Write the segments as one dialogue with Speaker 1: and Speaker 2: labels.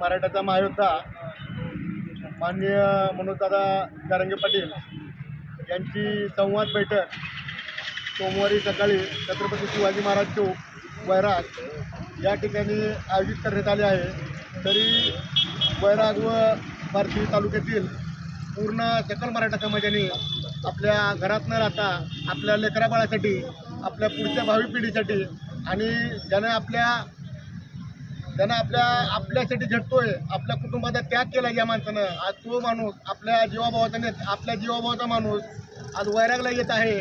Speaker 1: मराठाचा महायोद्धा माननीय मनोजदादा गारंगे पाटील यांची संवाद बैठक सोमवारी सकाळी छत्रपती शिवाजी महाराज चौक वैराग या ठिकाणी आयोजित करण्यात आले आहे. तरी वैराग व बार्शी तालुक्यातील पूर्ण सकल मराठा समाजाने आपल्या घरात न राहता आपल्या लेकराबाळासाठी आपल्या पुढच्या भावी पिढीसाठी आणि ज्यानं आपल्या त्यानं आपल्या आपल्यासाठी झटतोय. आपल्या कुटुंबाचा त्याग केला या माणसानं. आज तो माणूस आपल्या जीवाभावाचा आपल्या जीवाभावाचा माणूस आज वैरागला येत आहे.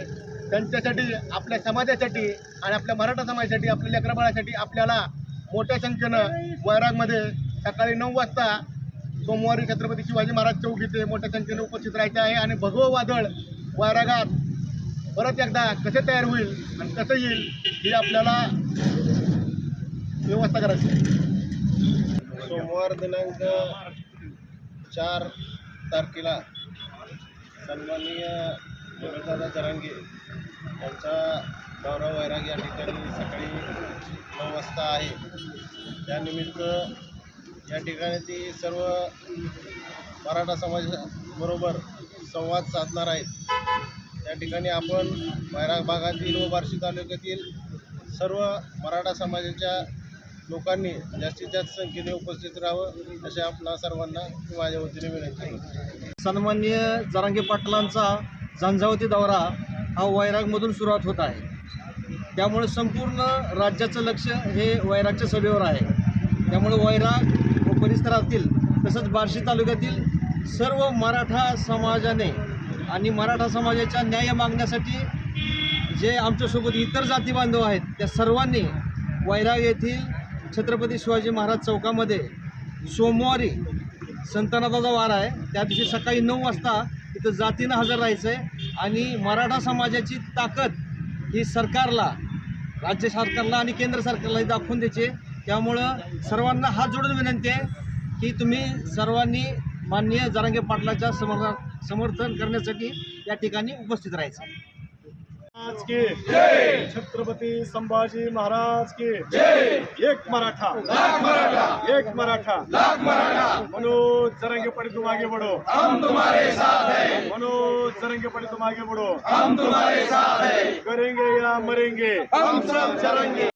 Speaker 1: त्यांच्यासाठी आपल्या समाजासाठी आणि आपल्या मराठा समाजासाठी आपल्या लेकराबाळासाठी आपल्याला मोठ्या संख्येनं वैरागमध्ये सकाळी नऊ वाजता सोमवारी छत्रपती शिवाजी महाराज चौक इथे मोठ्या संख्येने उपस्थित राहायचे आहे आणि भगव वादळ वैरागात परत एकदा कसे तयार होईल आणि कसं येईल हे आपल्याला व्यवस्था करायची.
Speaker 2: सोमवार दिनांक चार तारखेला सन्माननीय मनोजदादा जरांगे यांचा गौरव वैराग या ठिकाणी सकाळी नऊ वाजता आहे. त्यानिमित्त या ठिकाणी ती सर्व मराठा समाजाबरोबर संवाद साधणार आहेत. त्या ठिकाणी आपण वैराग भागातील व बार्शी तालुक्यातील सर्व मराठा समाजाच्या लोकांनी जास्तीत जास्त संख्येने उपस्थित राहावं असे आपणा सर्वांना माझ्या वतीने विनंती
Speaker 3: सन्मान्य जरांगे पाटलांचा झंझावती दौरा हा वैरागमधून सुरुवात होत आहे. त्यामुळे संपूर्ण राज्याचं लक्ष हे वैरागच्या सभेवर आहे. त्यामुळे वैराग व परिसरातील तसंच बार्शी तालुक्यातील सर्व मराठा समाजाने आणि मराठा समाजाच्या न्याय मागण्यासाठी जे आमच्यासोबत इतर जाती बांधव आहेत त्या सर्वांनी वैराग येथील छत्रपती शिवाजी महाराज चौकामध्ये सोमवारी संतनाथाचा वार आहे. त्या दिवशी सकाळी नऊ वाजता इथं जातीनं हजर राहायचं आहे आणि मराठा समाजाची ताकद ही सरकारला राज्य सरकारला आणि केंद्र सरकारला दाखवून द्यायची त्यामुळं सर्वांना हात जोडून विनंती आहे की तुम्ही सर्वांनी माननीय जरांगे पाटलाच्या समर्थन समर्थन करण्यासाठी या ठिकाणी उपस्थित राहायचं.
Speaker 1: महाराज के। छत्रपती संभाजी महाराज के। एक मराठा। एक मराठा। मनोज जरंगे पड़े तुम आगे बढ़ो हम तुम्हारे साथ हैं मनोज जरंगे पड़े तुम आगे बढ़ो हम तुम्हारे साथ हैं। करेंगे या मरेंगे। हम सब चलेंगे